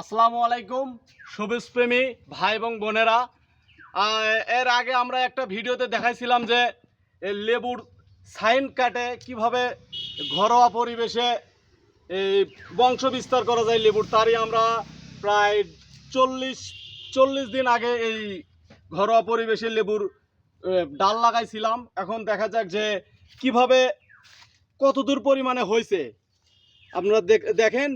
আসসালামু আলাইকুম সবুজ প্রেমী ভাই এবং বোনেরা। এর আগে আমরা একটা ভিডিওতে দেখাইছিলাম যে লেবুর সাইন কাটে কীভাবে ঘরোয়া পরিবেশে এই বংশ বিস্তার করা যায় লেবুর, তারই আমরা প্রায় চল্লিশ চল্লিশ দিন আগে এই ঘরোয়া পরিবেশে লেবুর ডাল লাগাইছিলাম। এখন দেখা যাক যে কীভাবে, কতদূর পরিমাণে হয়েছে আপনারা দেখেন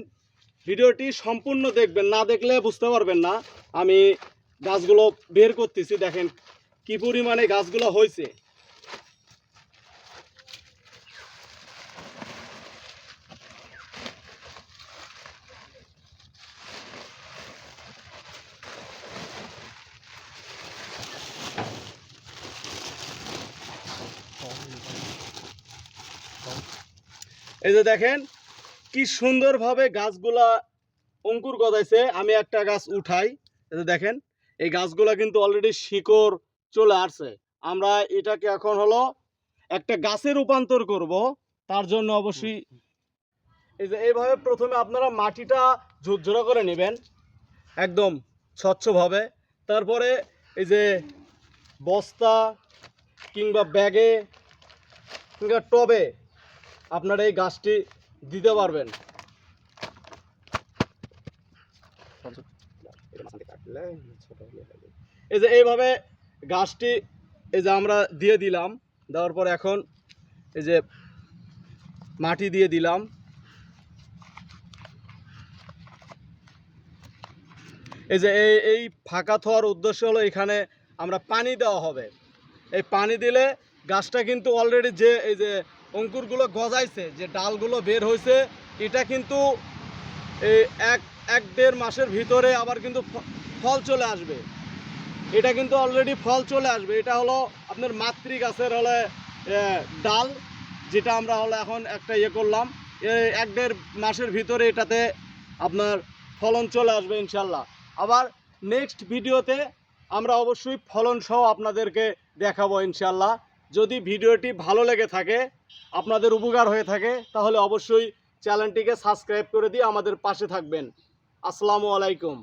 ভিডিওটি সম্পূর্ণ দেখবেন, না দেখলে বুঝতে পারবেন না। আমি গাছগুলো বের করতেছি, দেখেন কি পরিমাণে গাছগুলো হয়েছে। এই যে দেখেন কি সুন্দরভাবে গাছগুলা অঙ্কুর গজাইছে। আমি একটা গাছ উঠাই যে দেখেন, এই গাছগুলা কিন্তু অলরেডি শিকড় চলে আসছে। আমরা এটাকে এখন হলো একটা গাছে রূপান্তর করব, তার জন্য অবশ্যই এই যে এইভাবে প্রথমে আপনারা মাটিটা ঝুরঝুরা করে নেবেন, একদম স্বচ্ছভাবে। তারপরে এই যে বস্তা কিংবা ব্যাগে কিংবা টবে আপনারা এই গাছটি দিতে পারবেন। এই যে এইভাবে গাছটি, এই যে আমরা দিয়ে দিলাম, দেওয়ার পর এখন এই যে মাটি দিয়ে দিলাম। এই যে এই এই ফাঁকা থাকার উদ্দেশ্য হলো এখানে আমরা পানি দেওয়া হবে। এই পানি দিলে গাছটা কিন্তু অলরেডি যে, এই যে অঙ্কুরগুলো গজাইছে, যে ডালগুলো বের হয়েছে এটা কিন্তু এক এক দেড় মাসের ভিতরে আবার কিন্তু ফল চলে আসবে। এটা কিন্তু অলরেডি ফল চলে আসবে। এটা হলো আপনার মাতৃ গাছের হলে ডাল, যেটা আমরা হলো এখন একটা ইয়ে করলাম। এক দেড় মাসের ভিতরে এটাতে আপনার ফলন চলে আসবে ইনশাল্লাহ। আবার নেক্সট ভিডিওতে আমরা অবশ্যই ফলন সহ আপনাদেরকে দেখাবো ইনশাল্লাহ। যদি ভিডিওটি ভালো লেগে থাকে আপনাদের উপকার হয়ে থাকে, তাহলে অবশ্যই চ্যানেলটিকে সাবস্ক্রাইব করে দিয়ে আমাদের পাশে থাকবেন। আসসালামু আলাইকুম।